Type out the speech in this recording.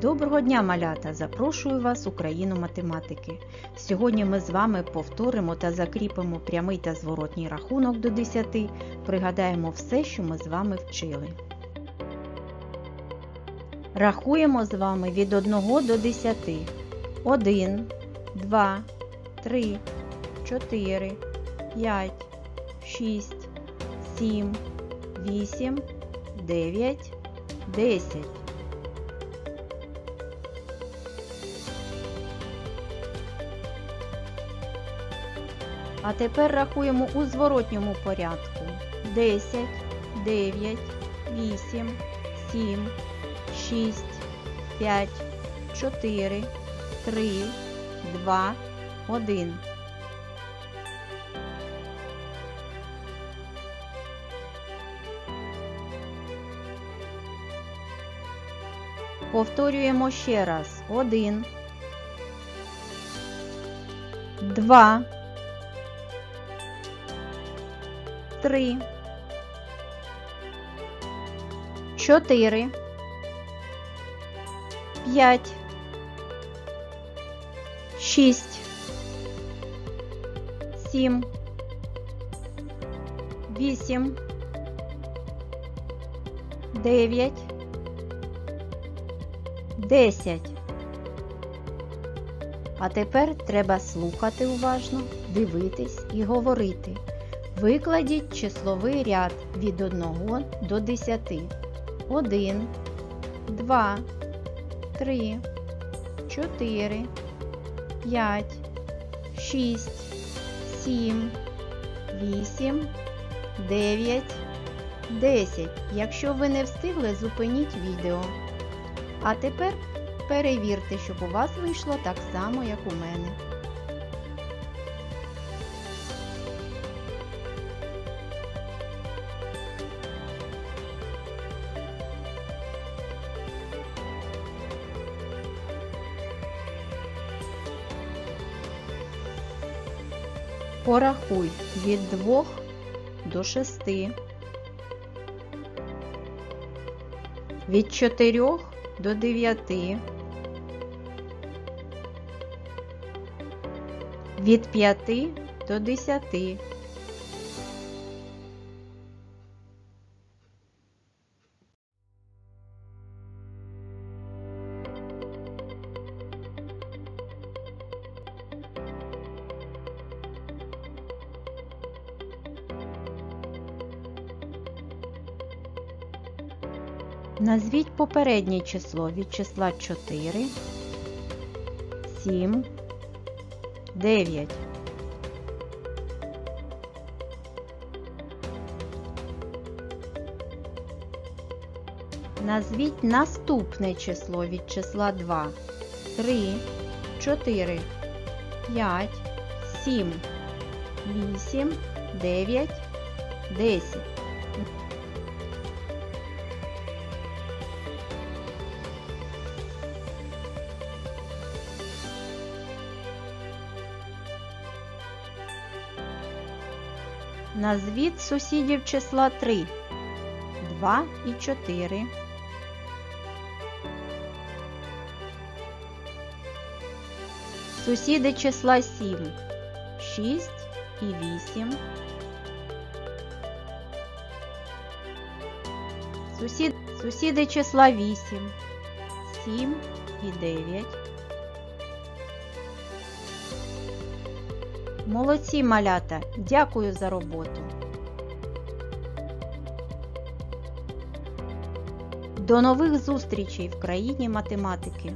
Доброго дня, малята! Запрошую вас у країну математики. Сьогодні ми з вами повторимо та закріпимо прямий та зворотній рахунок до 10, пригадаємо все, що ми з вами вчили. Рахуємо з вами від 1 до 10. 1, 2, 3, 4, 5, 6, 7, 8, 9, 10. А тепер рахуємо у зворотньому порядку. 10, 9, 8, 7, 6, 5, 4, 3, 2, 1. Повторюємо ще раз. 1, 2, три, чотири, п'ять, шість, сім, вісім, дев'ять, десять. А тепер треба слухати уважно, дивитись і говорити. Викладіть числовий ряд від 1 до 10. 1, 2, 3, 4, 5, 6, 7, 8, 9, 10. Якщо ви не встигли, зупиніть відео. А тепер перевірте, щоб у вас вийшло так само, як у мене. Порахуй від 2 до 6, від 4 до 9, від 5 до 10. Назвіть попереднє число від числа 4, 7, 9. Назвіть наступне число від числа 2, 3, 4, 5, 7, 8, 9, 10. Назвіть сусідів числа 3, 2 і 4. Сусіди числа 7, 6 і 8. Сусід, сусіди числа 8, 7 і 9. Молодці малята! Дякую за роботу. До нових зустрічей в країні математики!